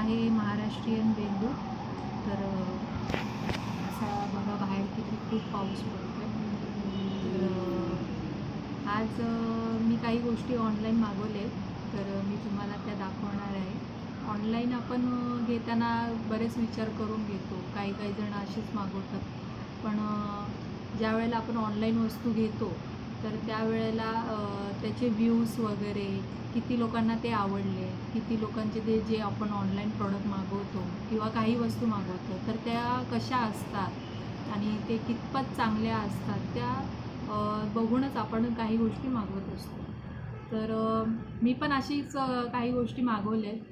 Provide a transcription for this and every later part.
आहे महाराष्ट्रीयन बेंदूर तर असा बघा बाहेर किती खूप पाऊस पडतो तर आज मी काही गोष्टी ऑनलाईन मागवले तर मी तुम्हाला त्या दाखवणार आहे. ऑनलाईन आपण घेताना बरेच विचार करून घेतो. काही काही जण असेच मागवतात. पण ज्या वेळेला आपण ऑनलाईन वस्तू घेतो तर त्यावेळेला त्याचे व्ह्यूज वगैरे किती लोकांना ते आवडले किती लोकांचे ते जे आपण ऑनलाईन प्रॉडक्ट मागवतो किंवा काही वस्तू मागवतो तर त्या कशा असतात आणि ते कितपत चांगल्या असतात त्या बघूनच आपण काही गोष्टी मागवत असतो. तर मी पण अशीच काही गोष्टी मागवल्या आहेत.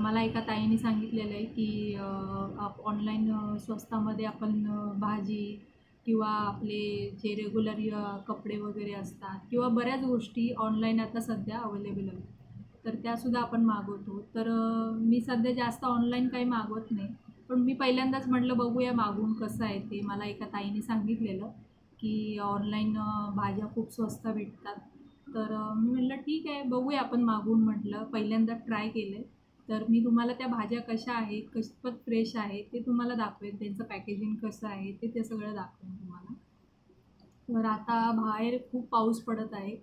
मला एका ताईने सांगितलेलं आहे की ऑनलाईन स्वस्तामध्ये आपण भाजी किंवा आपले जे रेग्युलर कपडे वगैरे असतात किंवा बऱ्याच गोष्टी ऑनलाईन आता सध्या अवेलेबल आहेत. तर त्यासुद्धा आपण मागवतो. तर मी सध्या जास्त ऑनलाईन काही मागवत नाही. पण मी पहिल्यांदाच म्हटलं बघूया मागून कसं आहे ते. मला एका ताईने सांगितलेलं की ऑनलाईन भाज्या खूप स्वस्त भेटतात. तर मी म्हटलं ठीक आहे बघूया. आपण मागून म्हटलं पहिल्यांदा ट्राय केलं आहे तर मी तुम्हाला त्या भाज्या कशा आहेत कितपत फ्रेश आहे ते तुम्हाला दाखवेन त्यांचं पॅकेजिंग कसं आहे ते ते सगळं दाखवेन तुम्हाला. तर आता बाहेर खूप पाऊस पडत आहे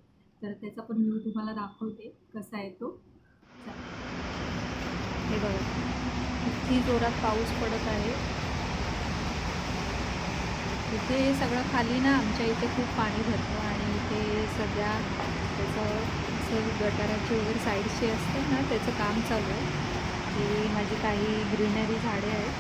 तर त्याचा पण व्ह्यू तुम्हाला दाखवते कसा आहे तो. हे बघा किती जोरात पाऊस पडत आहे. इथे सगळं खाली ना आमच्या इथे खूप पाणी भरतं आणि इथे सध्या त्याचं असं गटाराची वगैरे साईडची असते ना त्याचं काम चालू आहे. की माझी काही ग्रीनरी झाडे आहेत.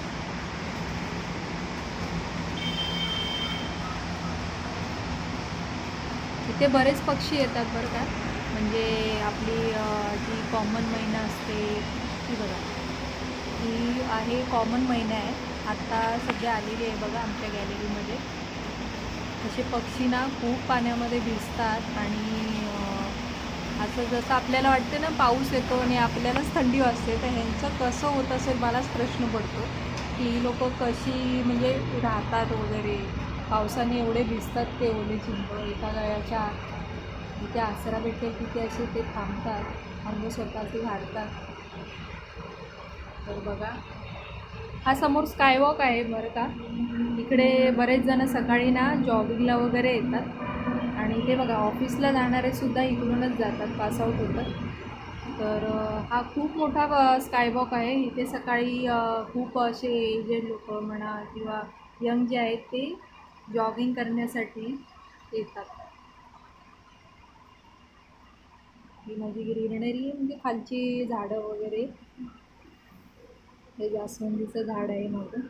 इथे बरेच पक्षी येतात बरं का. म्हणजे आपली जी कॉमन महिना असते ती बघा. ही आहे कॉमन महिना आहे. आत्ता सध्या आलेली आहे बघा आमच्या गॅलरीमध्ये असे पक्षी ना खूप पाण्यामध्ये भिजतात आणि असं जसं आपल्याला वाटते ना पाऊस येतो आणि आपल्यालाच थंडी वाजते तर ह्यांचं कसं होत असेल मलाच प्रश्न पडतो. की ही लोक कशी म्हणजे राहतात वगैरे पावसाने एवढे भिजतात ते ओले चिंब एका गळ्याच्या जिथे आसरा भेटेल तिथे असे ते थांबतात अंग स्वतःचे झाडतात. तर बघा. हा समोर स्कायवॉक आहे बरं का? इकडे बरेच जण सकाळी ना जॉगिंगला वगैरे येतात. आणि हे बघा ऑफिसला जाणारे सुद्धा इकडूनच जातात पासआउट होतात. तर हा खूप मोठा स्कायवॉक आहे. इथे सकाळी खूप असे एजेड लोक म्हणा किंवा यंग जे आहेत ते जॉगिंग करण्यासाठी येतात. ही माझी ग्रीनरी म्हणजे खालची झाडं वगैरे. हे जास्वंदीचं झाड आहे माझं.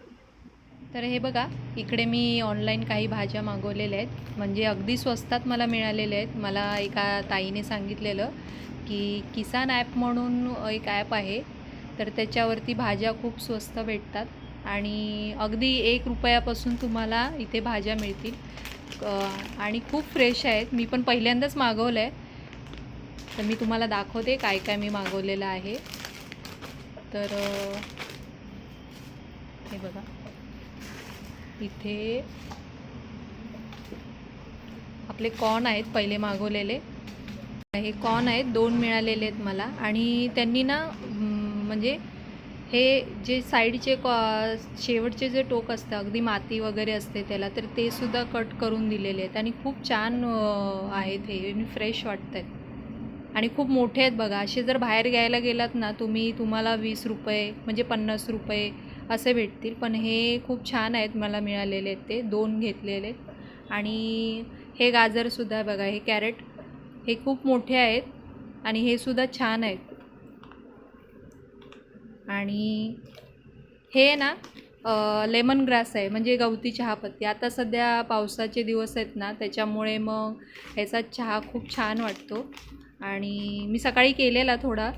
तर हे बघा इकडे मी ऑनलाईन काही भाज्या मागवलेल्या आहेत. म्हणजे अगदी स्वस्तात मला मिळालेल्या आहेत. मला एका ताईने सांगितलेलं की किसान ॲप म्हणून एक ॲप आहे. तर त्याच्यावरती भाज्या खूप स्वस्त भेटतात आणि अगदी एक रुपयापासून तुम्हाला इथे भाज्या मिळतील. आणि खूप फ्रेश आहेत. मी पण पहिल्यांदाच मागवलं आहे तर मी तुम्हाला दाखवते काय काय मी मागवलेलं आहे. तर हे बघा. इथे आपले कॉर्न आहेत पहिले मागवलेले. हे कॉर्न आहेत दोन मिळालेले आहेत मला. आणि त्यांनी ना म्हणजे हे जे साईडचे कॉ शेवटचे जे टोक असतं अगदी माती वगैरे असते त्याला तर ते सुद्धा कट करून दिलेले आहेत. आणि खूप छान आहेत हे आणि फ्रेश वाटत आहेत आणि खूप मोठे आहेत बघा. असे जर बाहेर घ्यायला गेलात ना तुम्ही तुम्हाला वीस रुपये म्हणजे पन्नास रुपये असे भेटतील. पण हे खूप छान आहेत मला मिळालेले आहेत ते. दोन घेतलेले आहेत. आणि हे गाजरसुद्धा बघा हे कॅरेट हे खूप मोठे आहेत आणि हे सुद्धा छान आहेत. आणि हे ना लेमन ग्रास आहे म्हणजे गवती चहापत्ती. आता सध्या पावसाचे दिवस आहेत ना त्याच्यामुळे मग ह्याचा चहा खूप छान वाटतो. आणि मी सकाळी केलेला थोडा.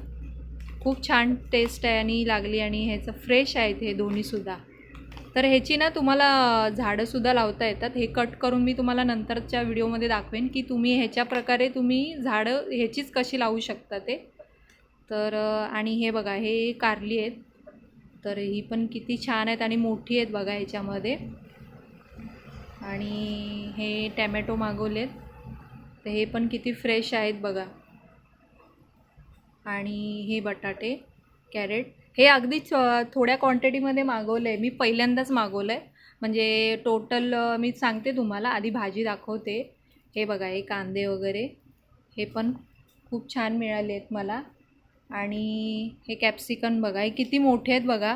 खूप छान टेस्ट आहे आणि लागली आणि ह्याचं फ्रेश आहेत हे दोन्हीसुद्धा तर ह्याची ना तुम्हाला झाडंसुद्धा लावता येतात. हे कट करून मी तुम्हाला नंतरच्या व्हिडिओमध्ये दाखवेन की तुम्ही ह्याच्या प्रकारे तुम्ही झाडं ह्याचीच कशी लावू शकता ते. तर आणि हे बघा हे कारली आहेत. तर ही पण किती छान आहेत आणि मोठी आहेत बघा ह्याच्यामध्ये. आणि हे टॅमॅटो मागवलेत. तर हे पण किती फ्रेश आहेत बघा. आणि हे बटाटे कॅरेट. हे अगदी च थोड्या क्वांटिटीमध्ये मागवलं आहे मी पहिल्यांदाच मागवलं आहे म्हणजे टोटल मी सांगते तुम्हाला आधी भाजी दाखवते. हे बघा हे कांदे वगैरे. हे पण खूप छान मिळाले आहेत मला. आणि हे कॅप्सिकन बघा हे किती मोठे आहेत बघा.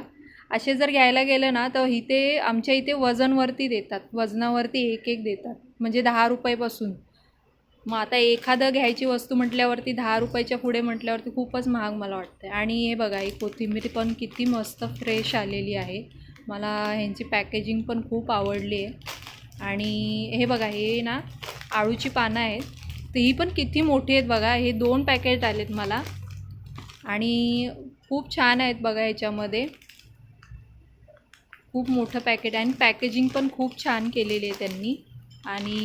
असे जर घ्यायला गेलं ना तर इथे आमच्या इथे वजनवरती देतात. वजनावरती एक एक देतात. म्हणजे दहा रुपयेपासून. मग आता एखादं घ्यायची वस्तू म्हटल्यावरती दहा रुपयाच्या पुढे म्हटल्यावरती खूपच महाग मला वाटतं आणि हे बघा ही कोथिंबीर पण किती मस्त फ्रेश आलेली आहे. मला ह्यांची पॅकेजिंग पण खूप आवडली आहे. आणि हे बघा हे ना आळूची पानं आहेत. तर ही पण किती मोठी आहेत बघा हे दोन पॅकेट आलेत मला. आणि खूप छान आहेत बघा ह्याच्यामध्ये. खूप मोठं पॅकेट आहे आणि पॅकेजिंग पण खूप छान केलेली आहे त्यांनी. आणि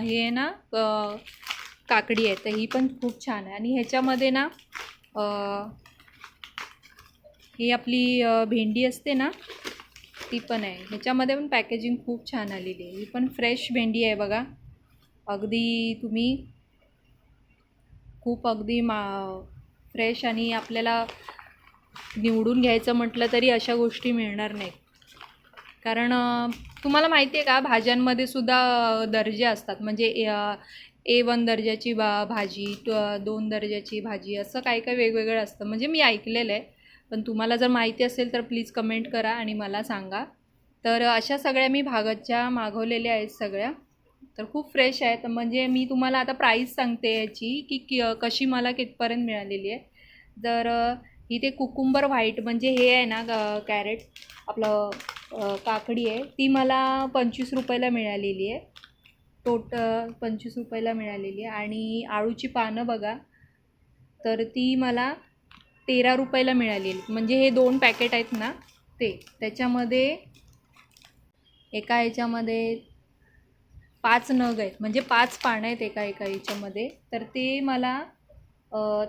हे आहे ना काकडी आहे तर ही पण खूप छान आहे. आणि ह्याच्यामध्ये ना ही आपली भेंडी असते ना ती पण आहे. ह्याच्यामध्ये पण पॅकेजिंग खूप छान आलेली आहे. ही पण फ्रेश भेंडी आहे बघा. अगदी तुम्ही खूप अगदी मा फ्रेश आणि आपल्याला निवडून घ्यायचं म्हटलं तरी अशा गोष्टी मिळणार नाहीत. कारण तुम्हाला माहिती आहे का भाज्यांमध्ये सुद्धा दर्जे असतात. म्हणजे ए वन दर्जाची बा भाजी दोन दर्जाची भाजी असं काही काही वेगवेगळं असतं. म्हणजे मी ऐकलेलं आहे पण तुम्हाला जर माहिती असेल तर प्लीज कमेंट करा आणि मला सांगा. तर अशा सगळ्या मी भागाच्या मागवलेल्या आहेत सगळ्या. तर खूप फ्रेश आहेत. म्हणजे मी तुम्हाला आता प्राईस सांगते याची की कशी मला कितपर्यंत मिळालेली आहे. तर इथे कुकुंबर व्हाईट म्हणजे हे आहे ना कॅरेट आपलं काकडी आहे. ती मला पंचवीस रुपयाला मिळालेली आहे. टोट पंचवीस रुपयाला मिळालेली आहे. आणि आळूची पानं बघा तर ती मला तेरा रुपयाला मिळालेली. म्हणजे हे दोन पॅकेट आहेत ना ते. त्याच्यामध्ये एका याच्यामध्ये पाच नग आहेत. म्हणजे पाच पानं आहेत एका एका याच्यामध्ये. तर ते मला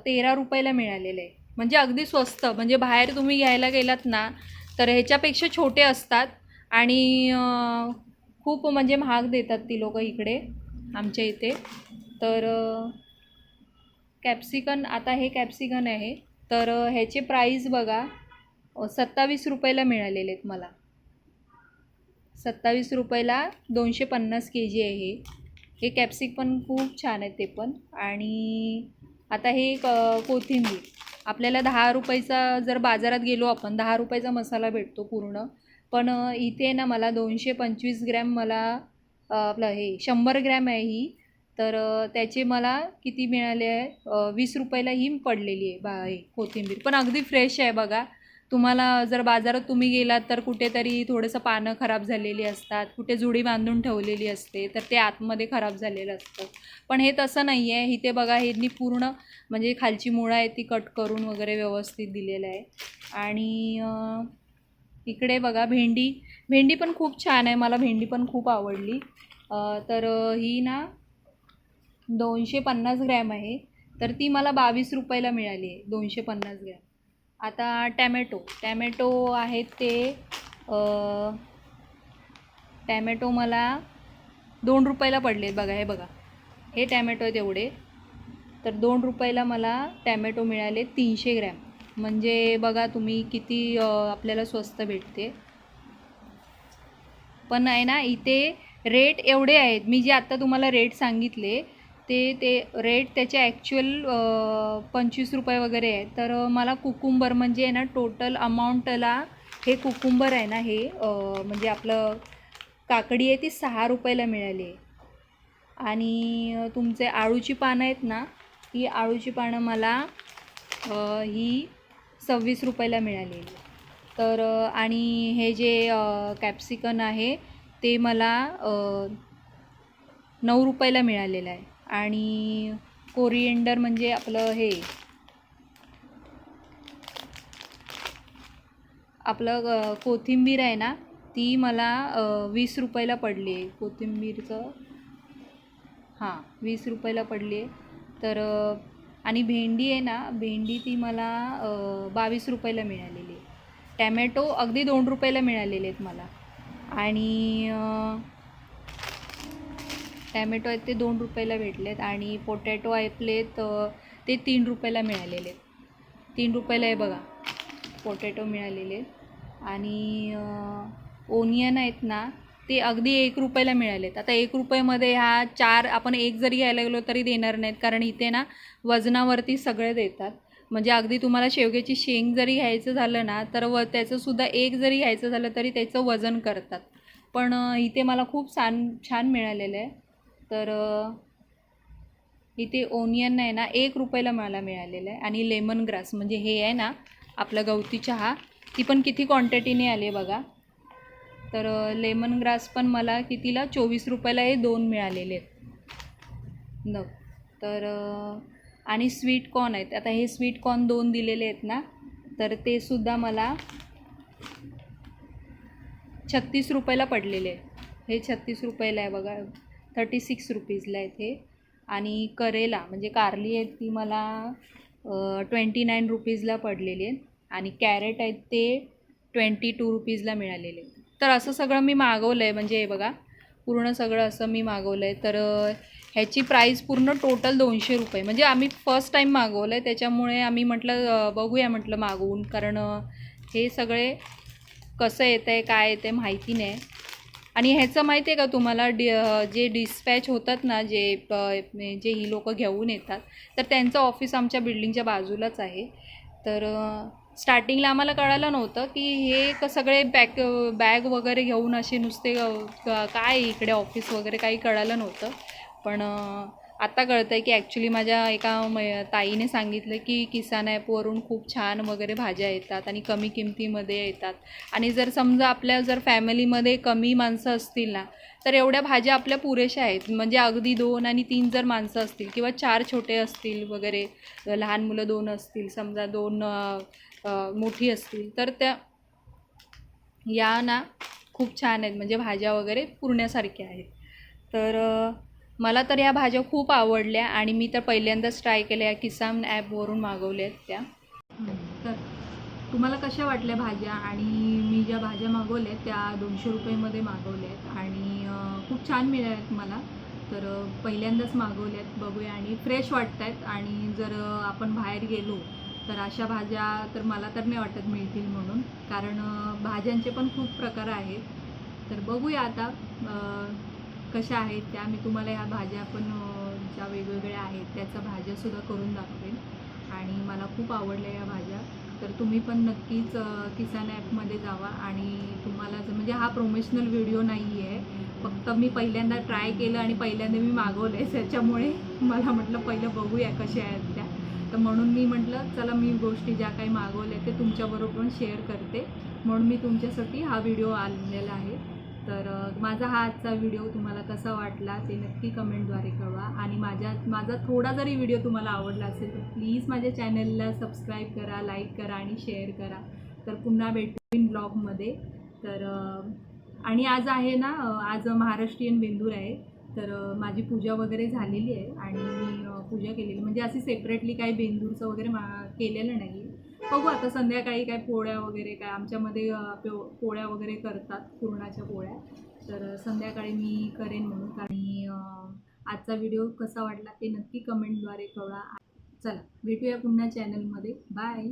तेरा रुपयाला मिळालेलं आहे. म्हणजे अगदी स्वस्त. म्हणजे बाहेर तुम्ही घ्यायला गेलात ना तर ह्याच्यापेक्षा छोटे असतात आणि खूप म्हणजे महाग देतात ती लोकं इकडे आमच्या इथे. तर कॅप्सिकन आता हे कॅप्सिकन आहे. तर ह्याचे प्राईज बघा सत्तावीस रुपयाला मिळालेले आहेत मला. सत्तावीस रुपयाला दोनशे पन्नास के जी आहे हे. हे कॅप्सिक पण खूप छान आहे ते पण. आणि आता हे क कोथिंबीर. आपल्याला दहा रुपयाचा जर बाजारात गेलो आपण दहा रुपयाचा मसाला भेटतो पूर्ण. पण इथे ना मला दोनशे पंचवीस ग्रॅम मला आपलं हे शंभर ग्रॅम आहे ही. तर त्याचे मला किती मिळाले आहे? वीस रुपयाला ही पडलेली आहे बा हे कोथिंबीर. पण अगदी फ्रेश आहे बघा. तुम्हाला जर बाजारात तुम्ही गेलात तर कुठेतरी थोडंसं पानं खराब झालेली असतात. कुठे जुडी बांधून ठेवलेली असते तर ते आतमध्ये खराब झालेलं असतं. पण हे तसं नाही आहे इथे बघा ह्यांनी पूर्ण म्हणजे खालची मुळं आहे ती कट करून वगैरे व्यवस्थित दिलेलं आहे. आणि इकडे बघा भेंडी. भेंडी पण खूप छान आहे. मला भेंडी पण खूप आवडली. तर ही ना दोनशे पन्नास ग्रॅम आहे. तर ती मला बावीस रुपयाला मिळाली आहे. दोनशे पन्नास ग्रॅम. आता टॅमॅटो टॅमॅटो आहेत ते टॅमॅटो मला दोन रुपयाला पडले बघा हे बघा. हे टॅमॅटो आहेत एवढे. तर दोन रुपयाला मला टॅमॅटो मिळाले तीनशे ग्रॅम. म्हणजे बघा तुम्ही किती आपल्याला स्वस्त भेटते. पण आहे ना इथे रेट एवढे आहेत. मी जे आत्ता तुम्हाला रेट सांगितले ते ते रेट त्याचे ॲक्च्युअल पंचवीस रुपये वगैरे आहे. तर मला कुकुंबर म्हणजे आहे ना टोटल अमाऊंटला हे कुकुंबर आहे ना हे म्हणजे आपलं काकडी आहे ती सहा रुपयाला मिळाली आहे. आणि तुमचे आळूची पानं आहेत ना ही आळूची पानं मला ही सव्वीस रुपयाला मिळाली तर आणि हे जे कॅप्सिकन आहे ते मला नऊ रुपयाला मिळालेलं आहे. आणि कोरिएंडर म्हणजे आपलं हे आपलं कोथिंबीर आहे ना ती मला वीस रुपयाला पडली आहे. कोथिंबीरचं हां वीस रुपयाला पडली आहे. तर आणि भेंडी आहे ना भेंडी ती मला बावीस रुपयाला मिळालेली आहे. टॅमॅटो अगदी दोन रुपयाला मिळालेले आहेत मला. आणि टॅमॅटो आहेत ते दोन रुपयाला भेटले आहेत आणि पोटॅटो आपले ते तीन रुपयाला मिळालेले आहेत. तीन रुपयाला आहे बघा पोटॅटो मिळालेले आणि ओनियन आहेत ना ते अगदी एक रुपयाला मिळालेत. आता एक रुपयामध्ये ह्या चार आपण एक जरी घ्यायला गेलो तरी देणार नाहीत कारण इथे ना वजनावरती सगळे देतात. म्हणजे अगदी तुम्हाला शेवग्याची शेंग जरी घ्यायचं झालं ना तर व त्याचंसुद्धा एक जरी घ्यायचं झालं तरी त्याचं वजन करतात. पण इथे मला खूप छान छान मिळालेलं आहे. तर इथे ओनियन आहे ना एक रुपयाला मला मिळालेलं आहे आणि लेमन ग्रास. म्हणजे हे आहे ना आपला गवती चहा. ती पण किती क्वांटिटीने आली आहे बघा. तर लेमन ग्रास पण मला कितीला? चोवीस रुपयाला हे दोन मिळालेले आहेत. न तर आणि स्वीट कॉर्न आहेत. आता हे स्वीट कॉर्न दोन दिलेले आहेत ना तर ते सुद्धा मला छत्तीस रुपयाला पडलेले आहे हे छत्तीस रुपयाला आहे बघा. थर्टी सिक्स रुपीजला आहे ते. आणि करेला म्हणजे कारली आहेत ती मला ट्वेंटी नाईन रुपीजला पडलेली आहे. आणि कॅरेट आहेत ते ट्वेंटी टू रुपीजला मिळालेले आहेत. तर असं सगळं मी मागवलं आहे म्हणजे हे बघा पूर्ण सगळं असं मी मागवलं आहे तर ह्याची प्राईस पूर्ण टोटल दोनशे रुपये. म्हणजे आम्ही फर्स्ट टाईम मागवलं आहे त्याच्यामुळे आम्ही म्हटलं बघूया म्हटलं मागवून. कारण हे सगळे कसं येतं आहे काय येतं आहे माहिती नाही. आणि ह्याचं माहिती आहे का तुम्हाला? डि जे डिस्पॅच होतात ना जे प- जे ही लोकं घेऊन येतात तर त्यांचं ऑफिस आमच्या बिल्डिंगच्या बाजूलाच आहे. तर स्टार्टिंगला आम्हाला कळालं नव्हतं की हे क सगळे बॅक बॅग वगैरे घेऊन असे नुसते काय इकडे ऑफिस वगैरे काही कळालं नव्हतं. पण आत्ता आता कळतं आहे की ॲक्च्युली माझ्या एका मै ताईने सांगितलं की किसान ॲपवरून खूप छान वगैरे भाज्या येतात आणि कमी किमतीमध्ये येतात. आणि जर समजा आपल्या जर फॅमिलीमध्ये कमी माणसं असतील ना तर एवढ्या भाज्या आपल्या पुरेशा आहेत. म्हणजे अगदी दोन आणि तीन जर माणसं असतील किंवा चार छोटे असतील वगैरे लहान मुलं दोन असतील समजा दोन मोठी असतील तर त्या या ना खूप छान आहेत. म्हणजे भाज्या वगैरे पुरण्यासारख्या आहेत. तर मला तर या भाज्या खूप आवडल्या आणि मी तर पहिल्यांदाच ट्राय केल्या किसान ॲपवरून मागवल्या आहेत त्या. तर तुम्हाला कशा वाटल्या भाज्या? आणि मी ज्या भाज्या मागवल्या आहेत त्या दोनशे रुपयेमध्ये मागवल्या आहेत आणि खूप छान मिळाल्या आहेत मला. तर पहिल्यांदाच मागवल्या आहेत बघूया. आणि फ्रेश वाटत आहेत आणि जर आपण बाहेर गेलो तर अशा भाज्या तर मला तर नाही वाटत मिळतील म्हणून. कारण भाज्यांचे पण खूप प्रकार आहेत. तर बघूया आता कशा आहेत त्या मी तुम्हाला ह्या भाज्या पण ज्या वेगवेगळ्या आहेत त्याचा भाज्यासुद्धा करून दाखवेन. आणि मला खूप आवडल्या या भाज्या. तर तुम्ही पण नक्कीच किसान ॲपमध्ये जावा आणि तुम्हाला जर म्हणजे हा प्रोमेशनल व्हिडिओ नाही आहे फक्त मी पहिल्यांदा ट्राय केलं आणि पहिल्यांदा मी मागवलं आहे त्याच्यामुळे मला म्हटलं पहिलं बघूया कशा आहेत त्या. तर म्हणून मी म्हटलं चला मी गोष्टी ज्या काही मागवल्या ते तुमच्याबरोबर पण शेअर करते. म्हणून मी तुमच्यासाठी हा व्हिडिओ आणलेला आहे. तर माझा हा आजचा व्हिडिओ तुम्हाला कसा वाटला ते नक्की कमेंटद्वारे कळवा. आणि माझ्या माझा थोडा जरी व्हिडिओ तुम्हाला आवडला असेल तर प्लीज माझ्या चॅनलला सबस्क्राईब करा लाईक करा आणि शेअर करा. तर पुन्हा भेटून ब्लॉगमध्ये. तर आणि आज आहे ना आज महाराष्ट्रीयन बेंदूर आहे. तर माझी पूजा वगैरे झालेली आहे आणि मी पूजा केलेली. म्हणजे अशी सेपरेटली काही बेंदूरचं वगैरे मा केलेलं नाही बघू आता संध्याकाळी काय पोळ्या वगैरे काय आमच्यामध्ये पोळ्या वगैरे करतात पुरणाच्या पोळ्या. तर संध्याकाळी मी करेन म्हणून आणि आजचा व्हिडिओ कसा वाटला ते नक्की कमेंटद्वारे कळवा. चला भेटूया पुन्हा चॅनलमध्ये बाय